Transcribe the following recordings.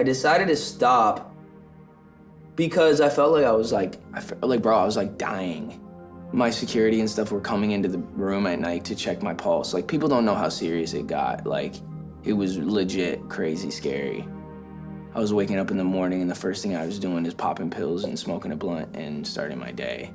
I decided to stop because I felt like I was like, I felt like, bro, I was like dying. My security and stuff were coming into the room at night to check my pulse. Like, people don't know how serious it got. Like, it was legit crazy scary. I was waking up in the morning, and the first thing I was doing is popping pills and smoking a blunt and starting my day.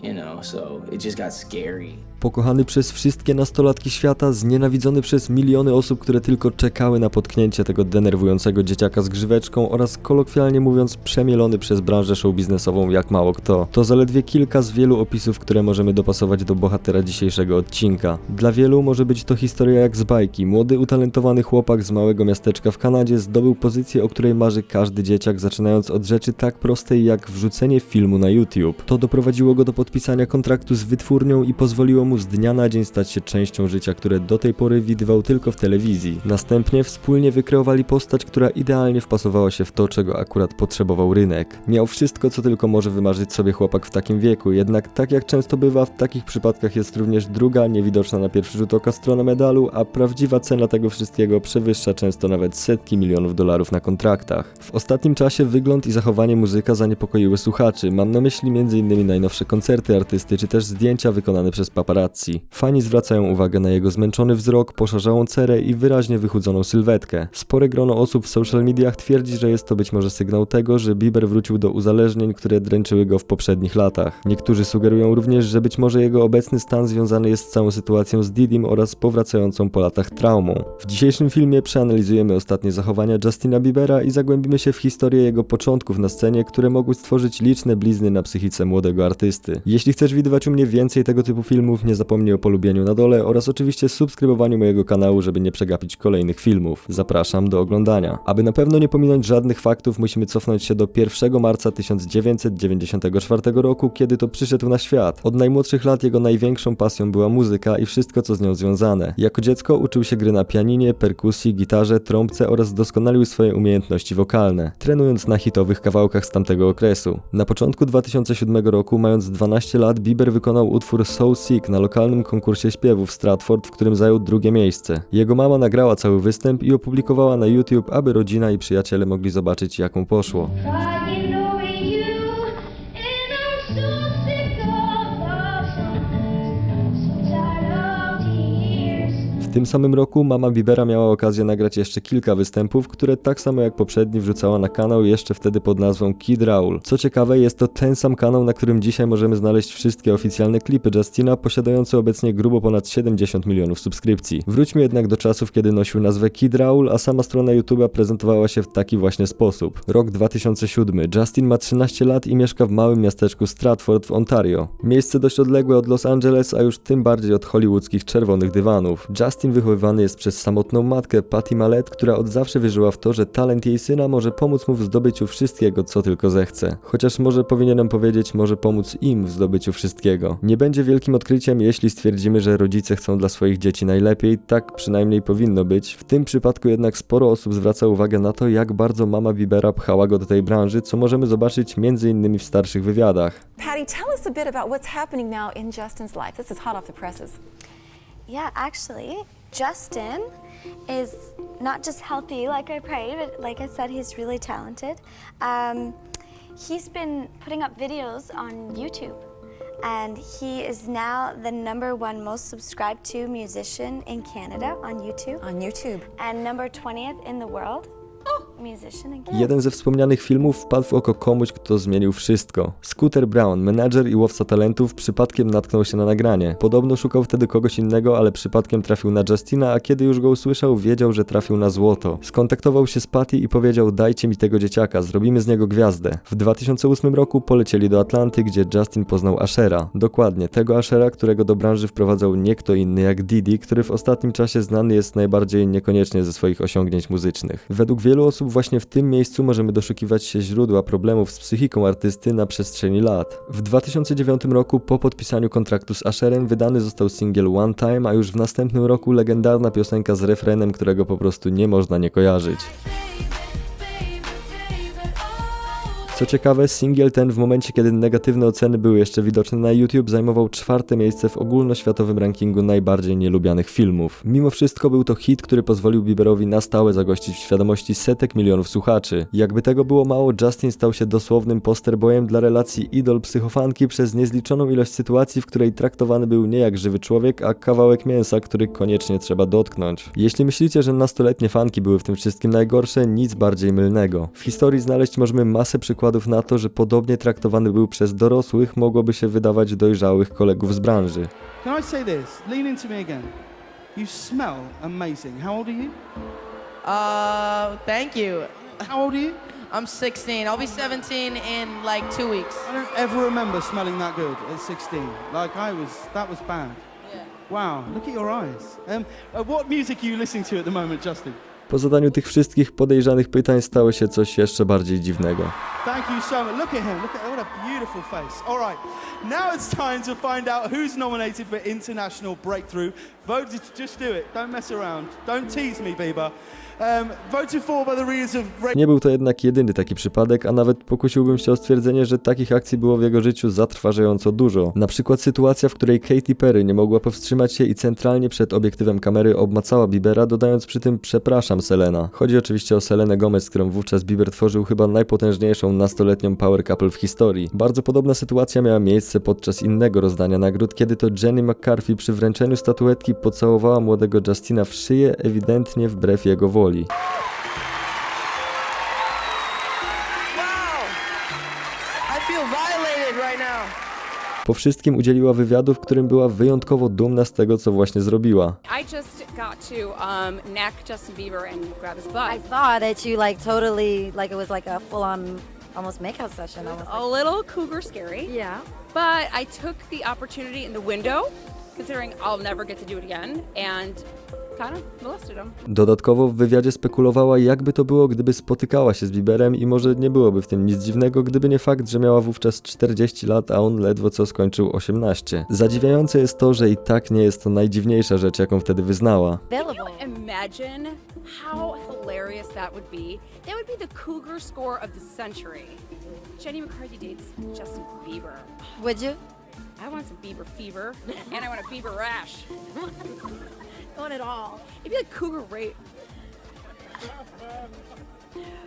You know, so it just got scary. Pokochany przez wszystkie nastolatki świata, znienawidzony przez miliony osób, które tylko czekały na potknięcie tego denerwującego dzieciaka z grzyweczką oraz kolokwialnie mówiąc przemielony przez branżę showbiznesową jak mało kto. To zaledwie kilka z wielu opisów, które możemy dopasować do bohatera dzisiejszego odcinka. Dla wielu może być to historia jak z bajki. Młody, utalentowany chłopak z małego miasteczka w Kanadzie zdobył pozycję, o której marzy każdy dzieciak, zaczynając od rzeczy tak prostej jak wrzucenie filmu na YouTube. To doprowadziło go do podpisania kontraktu z wytwórnią i pozwoliło mu z dnia na dzień stać się częścią życia, które do tej pory widywał tylko w telewizji. Następnie wspólnie wykreowali postać, która idealnie wpasowała się w to, czego akurat potrzebował rynek. Miał wszystko, co tylko może wymarzyć sobie chłopak w takim wieku, jednak tak jak często bywa, w takich przypadkach jest również druga, niewidoczna na pierwszy rzut oka strona medalu, a prawdziwa cena tego wszystkiego przewyższa często nawet setki milionów dolarów na kontraktach. W ostatnim czasie wygląd i zachowanie muzyka zaniepokoiły słuchaczy. Mam na myśli m.in. najnowsze koncerty artysty, czy też zdjęcia wykonane przez paparazzi. Fani zwracają uwagę na jego zmęczony wzrok, poszarzałą cerę i wyraźnie wychudzoną sylwetkę. Spore grono osób w social mediach twierdzi, że jest to być może sygnał tego, że Bieber wrócił do uzależnień, które dręczyły go w poprzednich latach. Niektórzy sugerują również, że być może jego obecny stan związany jest z całą sytuacją z Didim oraz powracającą po latach traumą. W dzisiejszym filmie przeanalizujemy ostatnie zachowania Justina Biebera i zagłębimy się w historię jego początków na scenie, które mogły stworzyć liczne blizny na psychice młodego artysty. Jeśli chcesz widywać u mnie więcej tego typu filmów, nie zapomnij o polubieniu na dole oraz oczywiście subskrybowaniu mojego kanału, żeby nie przegapić kolejnych filmów. Zapraszam do oglądania. Aby na pewno nie pominąć żadnych faktów, musimy cofnąć się do 1 marca 1994 roku, kiedy to przyszedł na świat. Od najmłodszych lat jego największą pasją była muzyka i wszystko, co z nią związane. Jako dziecko uczył się gry na pianinie, perkusji, gitarze, trąbce oraz doskonalił swoje umiejętności wokalne, trenując na hitowych kawałkach z tamtego okresu. Na początku 2007 roku, mając 12 lat, Bieber wykonał utwór So Sick na lokalnym konkursie śpiewu w Stratford, w którym zajął drugie miejsce. Jego mama nagrała cały występ i opublikowała na YouTube, aby rodzina i przyjaciele mogli zobaczyć, jak mu poszło. W tym samym roku mama Biebera miała okazję nagrać jeszcze kilka występów, które tak samo jak poprzedni wrzucała na kanał jeszcze wtedy pod nazwą Kid Raul. Co ciekawe, jest to ten sam kanał, na którym dzisiaj możemy znaleźć wszystkie oficjalne klipy Justina, posiadające obecnie grubo ponad 70 milionów subskrypcji. Wróćmy jednak do czasów, kiedy nosił nazwę Kid Raul, a sama strona YouTube'a prezentowała się w taki właśnie sposób. Rok 2007. Justin ma 13 lat i mieszka w małym miasteczku Stratford w Ontario. Miejsce dość odległe od Los Angeles, a już tym bardziej od hollywoodzkich czerwonych dywanów. Justin wychowywany jest przez samotną matkę Patty Mallet, która od zawsze wierzyła w to, że talent jej syna może pomóc mu w zdobyciu wszystkiego, co tylko zechce. Chociaż może powinienem powiedzieć, może pomóc im w zdobyciu wszystkiego. Nie będzie wielkim odkryciem, jeśli stwierdzimy, że rodzice chcą dla swoich dzieci najlepiej, tak przynajmniej powinno być. W tym przypadku jednak sporo osób zwraca uwagę na to, jak bardzo mama Biebera pchała go do tej branży, co możemy zobaczyć m.in. w starszych wywiadach. Patty, tell us a bit about what's happening now in Justin's life. This is hot off the presses. Yeah, actually, Justin is not just healthy like I prayed, but like I said, he's really talented. Um, he's been putting up videos on YouTube, and he is now the number one most subscribed to musician in Canada on YouTube, On YouTube. and number 20th in the world musician in Canada. Jeden ze wspomnianych filmów wpadł w oko komuś, kto zmienił wszystko. Scooter Brown, menadżer i łowca talentów, przypadkiem natknął się na nagranie. Podobno szukał wtedy kogoś innego, ale przypadkiem trafił na Justina, a kiedy już go usłyszał, wiedział, że trafił na złoto. Skontaktował się z Patty i powiedział: Dajcie mi tego dzieciaka, zrobimy z niego gwiazdę. W 2008 roku polecieli do Atlanty, gdzie Justin poznał Ashera. Dokładnie, tego Ashera, którego do branży wprowadzał nie kto inny jak Didi, który w ostatnim czasie znany jest najbardziej niekoniecznie ze swoich osiągnięć muzycznych. Według wielu osób właśnie w tym miejscu możemy doszukiwać się źródła problemów z psychiką artysty na przestrzeni lat. W 2009 roku po podpisaniu kontraktu z Asherem wydany został singiel One Time, a już w następnym roku legendarna piosenka z refrenem, którego po prostu nie można nie kojarzyć. Co ciekawe, singiel ten w momencie, kiedy negatywne oceny były jeszcze widoczne na YouTube, zajmował czwarte miejsce w ogólnoświatowym rankingu najbardziej nielubianych filmów. Mimo wszystko był to hit, który pozwolił Bieberowi na stałe zagościć w świadomości setek milionów słuchaczy. Jakby tego było mało, Justin stał się dosłownym posterboyem dla relacji idol-psychofanki przez niezliczoną ilość sytuacji, w której traktowany był nie jak żywy człowiek, a kawałek mięsa, który koniecznie trzeba dotknąć. Jeśli myślicie, że nastoletnie fanki były w tym wszystkim najgorsze, nic bardziej mylnego. W historii znaleźć możemy masę przykładów na to, że podobnie traktowany był przez dorosłych, mogłoby się wydawać dojrzałych kolegów z branży. Can I say this? Lean into me again. You smell amazing. How old are you? Uh, thank you. How old are you? I'm 16. I'll be 17 in like two weeks. I don't ever remember smelling that good at 16. Like I was, that was bad. Wow, look at your eyes. Um, uh, what music are you listening to at the moment, Justin? Po zadaniu tych wszystkich podejrzanych pytań stało się coś jeszcze bardziej dziwnego. Thank you so much. Look at him. Look at what a beautiful face. All right, now it's time to find out who's nominated for international breakthrough. Voted. Just do it. Don't mess around. Don't tease me, Bieber. Um, voted for by the readers of. Ra- Nie był to jednak jedyny taki przypadek, a nawet pokusiłbym się o stwierdzenie, że takich akcji było w jego życiu zatrważająco dużo. Na przykład sytuacja, w której Katy Perry nie mogła powstrzymać się i centralnie przed obiektywem kamery obmacała Biebera, dodając przy tym przepraszam Selena. Chodzi oczywiście o Selenę Gomez, z którą wówczas Bieber tworzył chyba najpotężniejszą nastoletnią power couple w historii. Bardzo podobna sytuacja miała miejsce podczas innego rozdania nagród, kiedy to Jenny McCarthy przy wręczeniu statuetki pocałowała młodego Justina w szyję, ewidentnie wbrew jego woli. Po wszystkim udzieliła wywiadu, w którym była wyjątkowo dumna z tego, co właśnie zrobiła. I just got to um, neck Justin Bieber and grab his butt. I saw that you like totally like it was like a full on almost makeout session. I was a little cougar scary, yeah. but I took the opportunity in the window, considering I'll never get to do it again, and kind of molested him. Dodatkowo w wywiadzie spekulowała, jakby to było, gdyby spotykała się z Bieberem i może nie byłoby w tym nic dziwnego, gdyby nie fakt, że miała wówczas 40 lat, a on ledwo co skończył 18. Zadziwiające jest to, że i tak nie jest to najdziwniejsza rzecz, jaką wtedy wyznała. Imagine how hilarious that would be. That would be the cougar score of the century. Jenny McCarthy dates Justin Bieber. Would you? I want some Bieber fever, and I want a Bieber rash. Not at all. It'd be like cougar rape.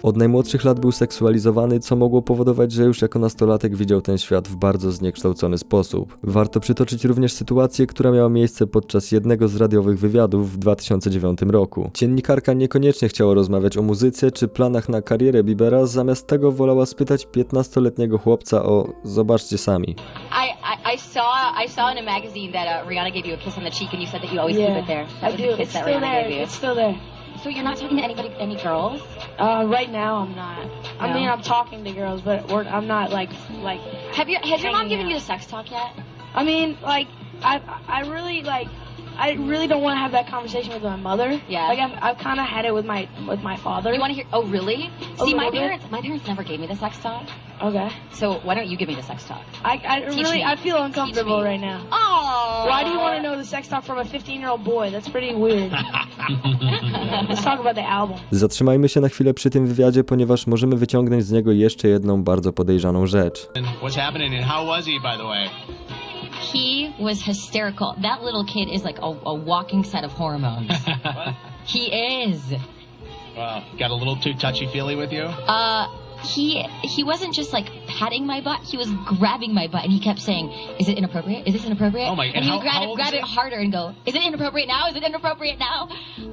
Od najmłodszych lat był seksualizowany, co mogło powodować, że już jako nastolatek widział ten świat w bardzo zniekształcony sposób. Warto przytoczyć również sytuację, która miała miejsce podczas jednego z radiowych wywiadów w 2009 roku. Dziennikarka niekoniecznie chciała rozmawiać o muzyce czy planach na karierę Biebera, zamiast tego wolała spytać 15-letniego chłopca o zobaczcie sami. I, I, I saw I saw in a magazine that uh, Rihanna gave you a kiss on the cheek, and you said that you always keep it there. That was the kiss that Rihanna gave you. still there. So you're not talking to anybody, any girls? Uh, right now I'm not. I mean, I'm talking to girls, but we're, I'm not like like. Have you? has your mom given you out. the sex talk yet? I mean, like I I really like. I really don't want to have that conversation with my mother. Yeah. Like I've, I've kind of had it with my with my father. You want to hear? Oh, really? A See, my little bit. parents, my parents never gave me the sex talk. Okay. So why don't you give me the sex talk? I, I really me. I feel uncomfortable me. right now. Oh. Why do you want to know the sex talk from a 15 year old boy? That's pretty weird. Let's talk about the album. Zatrzymajmy się na chwilę przy tym wywiadzie, ponieważ możemy wyciągnąć z niego jeszcze jedną bardzo podejrzaną rzecz. What's happening and how was he, by the way? He was hysterical. That little kid is like a, a walking set of hormones. he is. Wow, got a little too touchy feely with you? Uh, he he wasn't just like patting my butt. He was grabbing my butt, and he kept saying, "Is it inappropriate? Is this inappropriate?" Oh my- And and he would grab it, grab harder, and go, "Is it inappropriate now? Is it inappropriate now?"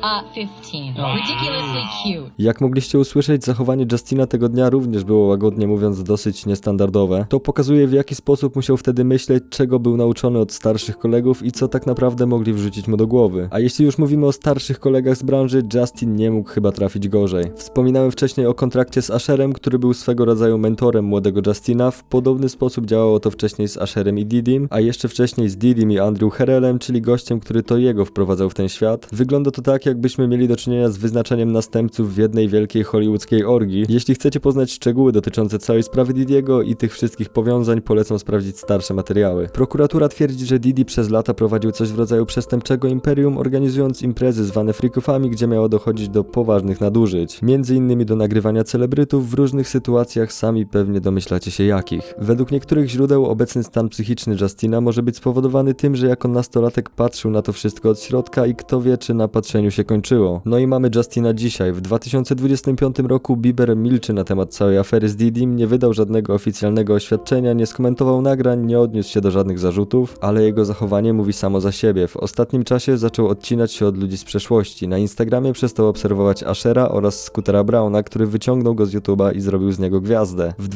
Uh, fifteen. Wow. Ridiculously cute. Jak mogliście usłyszeć, zachowanie Justina tego dnia również było łagodnie mówiąc dosyć niestandardowe. To pokazuje w jaki sposób musiał wtedy myśleć, czego był nauczony od starszych kolegów i co tak naprawdę mogli wrzucić mu do głowy. A jeśli już mówimy o starszych kolegach z branży, Justin nie mógł chyba trafić gorzej. Wspominałem wcześniej o kontrakcie z Asherem, który był swego rodzaju mentorem młodego Justina Justina. W podobny sposób działało to wcześniej z Asherem i Didim, a jeszcze wcześniej z Didim i Andrew Herelem, czyli gościem, który to jego wprowadzał w ten świat. Wygląda to tak, jakbyśmy mieli do czynienia z wyznaczeniem następców w jednej wielkiej hollywoodzkiej orgii. Jeśli chcecie poznać szczegóły dotyczące całej sprawy Didiego i tych wszystkich powiązań, polecam sprawdzić starsze materiały. Prokuratura twierdzi, że Didi przez lata prowadził coś w rodzaju przestępczego imperium, organizując imprezy zwane freakofami, gdzie miało dochodzić do poważnych nadużyć. Między innymi do nagrywania celebrytów w różnych sytuacjach, sami pewnie się jakich. Według niektórych źródeł obecny stan psychiczny Justina może być spowodowany tym, że jako nastolatek patrzył na to wszystko od środka i kto wie, czy na patrzeniu się kończyło. No i mamy Justina dzisiaj. W 2025 roku Bieber milczy na temat całej afery z Didim, nie wydał żadnego oficjalnego oświadczenia, nie skomentował nagrań, nie odniósł się do żadnych zarzutów, ale jego zachowanie mówi samo za siebie. W ostatnim czasie zaczął odcinać się od ludzi z przeszłości. Na Instagramie przestał obserwować Ashera oraz Scootera Browna, który wyciągnął go z YouTube'a i zrobił z niego gwiazdę. W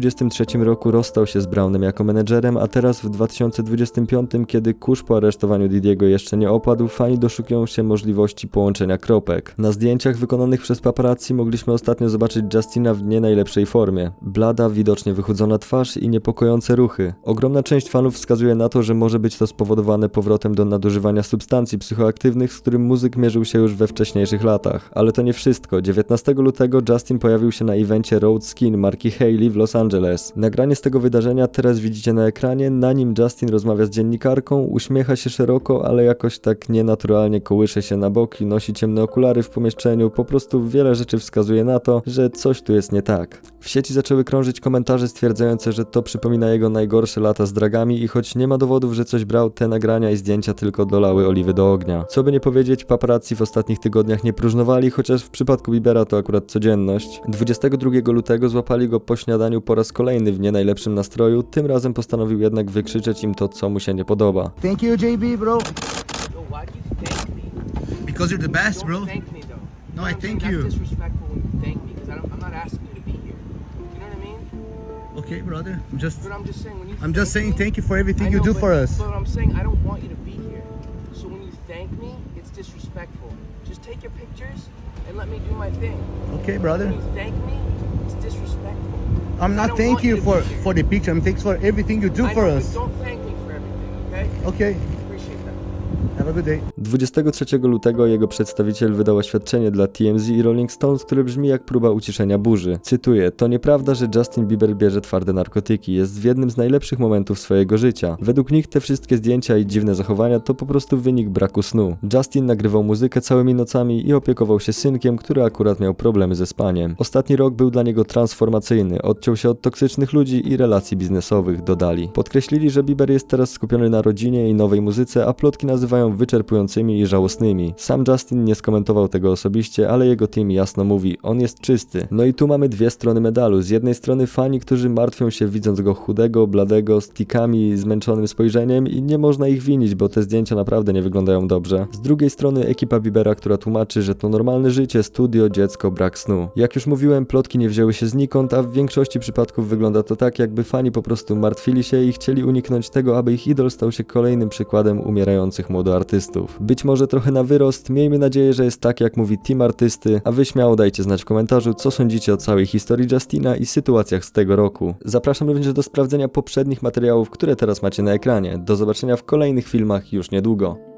2023 roku rozstał się z Brownem jako menedżerem, a teraz w 2025, kiedy kurz po aresztowaniu Didiego jeszcze nie opadł, fani doszukują się możliwości połączenia kropek. Na zdjęciach wykonanych przez paparazzi mogliśmy ostatnio zobaczyć Justina w nie najlepszej formie. Blada, widocznie wychudzona twarz i niepokojące ruchy. Ogromna część fanów wskazuje na to, że może być to spowodowane powrotem do nadużywania substancji psychoaktywnych, z którym muzyk mierzył się już we wcześniejszych latach. Ale to nie wszystko. 19 lutego Justin pojawił się na evencie Road Skin marki Hailey w Los Angeles. Nagranie z tego wydarzenia teraz widzicie na ekranie. Na nim Justin rozmawia z dziennikarką, uśmiecha się szeroko, ale jakoś tak nienaturalnie kołysze się na boki, nosi ciemne okulary w pomieszczeniu. Po prostu wiele rzeczy wskazuje na to, że coś tu jest nie tak. W sieci zaczęły krążyć komentarze stwierdzające, że to przypomina jego najgorsze lata z dragami i choć nie ma dowodów, że coś brał, te nagrania i zdjęcia tylko dolały oliwy do ognia. Co by nie powiedzieć, paparazzi w ostatnich tygodniach nie próżnowali, chociaż w przypadku Biebera to akurat codzienność. 22 lutego złapali go po śniadaniu po raz kolejny w nie najlepszym nastroju, tym razem postanowił jednak wykrzyczeć im to, co mu się nie podoba. Thank you, JB, bro. why do you thank me? Because you're the best, Don't bro. thank me though. No, I I'm thank you. That's disrespectful when you thank me because I'm not asking you to be here. You know what I mean? Okay, brother. I'm just. But I'm just saying when you. I'm just saying me- thank you for everything I you know, do but- for us. But I'm saying I don't want you to be here. So when you thank me, it's disrespectful. Just take your pictures and let me do my thing. Okay, brother. When you thank me, it's disrespectful. I'm not thank you you for for the picture. I'm thanks for everything you do I for know, us. Don't thank me for everything, okay? Okay. Have a good day. 23 lutego jego przedstawiciel wydał oświadczenie dla TMZ i Rolling Stones, które brzmi jak próba uciszenia burzy. Cytuję: To nieprawda, że Justin Bieber bierze twarde narkotyki. Jest w jednym z najlepszych momentów swojego życia. Według nich te wszystkie zdjęcia i dziwne zachowania to po prostu wynik braku snu. Justin nagrywał muzykę całymi nocami i opiekował się synkiem, który akurat miał problemy ze spaniem. Ostatni rok był dla niego transformacyjny. Odciął się od toksycznych ludzi i relacji biznesowych, dodali. Podkreślili, że Bieber jest teraz skupiony na rodzinie i nowej muzyce, a plotki nazywają wyczerpującymi i żałosnymi. Sam Justin nie skomentował tego osobiście, ale jego team jasno mówi, on jest czysty. No i tu mamy dwie strony medalu. Z jednej strony fani, którzy martwią się widząc go chudego, bladego, z tikami, zmęczonym spojrzeniem i nie można ich winić, bo te zdjęcia naprawdę nie wyglądają dobrze. Z drugiej strony ekipa Biebera, która tłumaczy, że to normalne życie, studio, dziecko, brak snu. Jak już mówiłem, plotki nie wzięły się znikąd, a w większości przypadków wygląda to tak, jakby fani po prostu martwili się i chcieli uniknąć tego, aby ich idol stał się kolejnym przykładem umierających młodoartystów. Być może trochę na wyrost, miejmy nadzieję, że jest tak, jak mówi team artysty, a wy śmiało dajcie znać w komentarzu, co sądzicie o całej historii Justina i sytuacjach z tego roku. Zapraszam również do sprawdzenia poprzednich materiałów, które teraz macie na ekranie. Do zobaczenia w kolejnych filmach już niedługo.